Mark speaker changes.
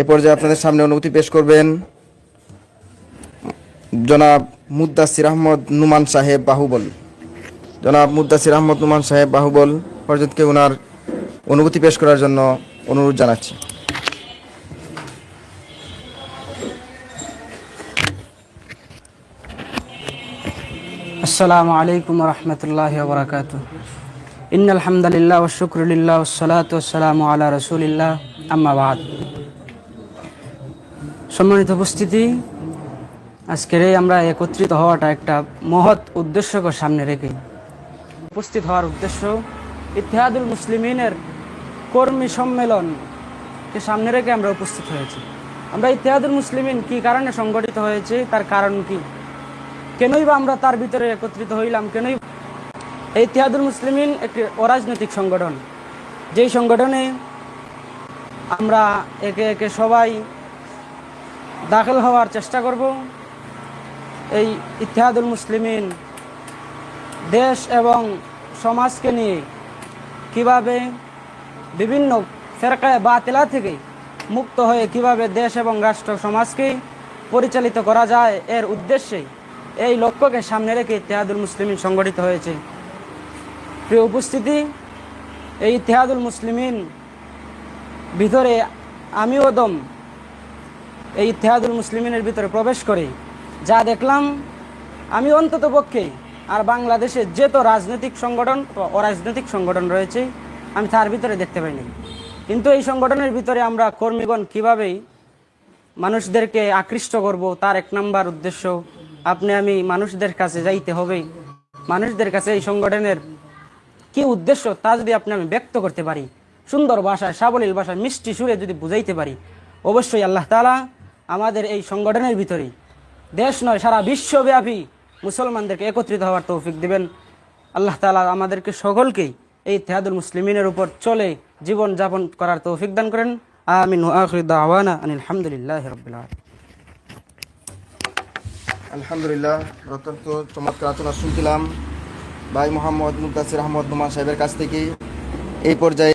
Speaker 1: এ পর্যায়ে আপনাদের সামনে অনুমতি পেশ করবেন জনাব মুদ্দাসির আহমদ নুমান সাহেব বাহুবল। জনাব মুদ্দাসির আহমদ নুমান সাহেব বাহুবল পর্যন্তকে ওনার অনুভূতি পেশ করার জন্য অনুরোধ জানাচ্ছি।
Speaker 2: আসসালামু আলাইকুম রহমতুল্লাহ বরাকাত ইন আলহামদুলিল্লাহ ওশুকরুলিল্লাহ ওসলাত সালাম আল্লাহ রসুলিল্লাহ আম্মাবাদ সম্মানিত উপস্থিতি। আজকের এই আমরা একত্রিত হওয়াটা একটা মহৎ উদ্দেশ্যকে সামনে রেখে উপস্থিত হওয়ার উদ্দেশ্য ইতিহাদুল মুসলিমিনের কর্মী সম্মেলনকে সামনে রেখে আমরা উপস্থিত হয়েছি। আমরা ইতিহাদুল মুসলিমিন কি কারণে সংগঠিত হয়েছে, তার কারণ কি? কেনই বা আমরা তার ভিতরে একত্রিত হইলাম, কেনই ইতিহাদুল মুসলিমিন একটি অরাজনৈতিক সংগঠন। যেই সংগঠনে আমরা একে একে সবাই দাখিল হওয়ার চেষ্টা করব। এই ইতিহাদুল মুসলিমিন দেশ এবং সমাজকে নিয়ে কীভাবে বিভিন্ন ফেরকায় বাতিলা থেকে মুক্ত হয়ে কীভাবে দেশ এবং রাষ্ট্র সমাজকে পরিচালিত করা যায় এর উদ্দেশ্যে এই লক্ষ্যকে সামনে রেখে ইতিহাদুল মুসলিমিন সংগঠিত হয়েছে। প্রিয় উপস্থিতি, এই ইতিহাদুল মুসলিমিন ভিতরে আমিও দম এই ইতিহাদুল মুসলিমিনের ভিতরে প্রবেশ করে, যা দেখলাম আমি অন্তত পক্ষে আর বাংলাদেশে যেত রাজনৈতিক সংগঠন অরাজনৈতিক সংগঠন রয়েছে, আমি তার ভিতরে দেখতে পাইনি। কিন্তু এই সংগঠনের ভিতরে আমরা কর্মীগণ কীভাবেই মানুষদেরকে আকৃষ্ট করব, তার এক নাম্বার উদ্দেশ্য, আপনি আমি মানুষদের কাছে যাইতে হবে। মানুষদের কাছে এই সংগঠনের কি উদ্দেশ্য, তা যদি আপনি আমি ব্যক্ত করতে পারি, সুন্দর ভাষায়, সাবলীল ভাষায়, মিষ্টি সুরে যদি বুঝাইতে পারি, অবশ্যই আল্লাহ তালা আমাদের এই সংগঠনের ভিতরেই। দেশ নয়, সারা বিশ্বব্যাপী মুসলমানদেরকে একত্রিত হওয়ার তৌফিক দিবেন। আল্লাহ তালা আমাদেরকে সকলকেই এই তেহাদুল মুসলিমিনের উপর চলে জীবন যাপন করার তৌফিক দান করেন। আমিন আখির দাওয়ানা আনিল হামদুলিল্লাহ রবিল
Speaker 1: আলহামদুলিল্লাহ চমৎকার আলোচনা শুনছিলাম। ভাই মোহাম্মদ মুদাসির আহমদ নুমান সাহেবের কাছ থেকে এই পর্যায়ে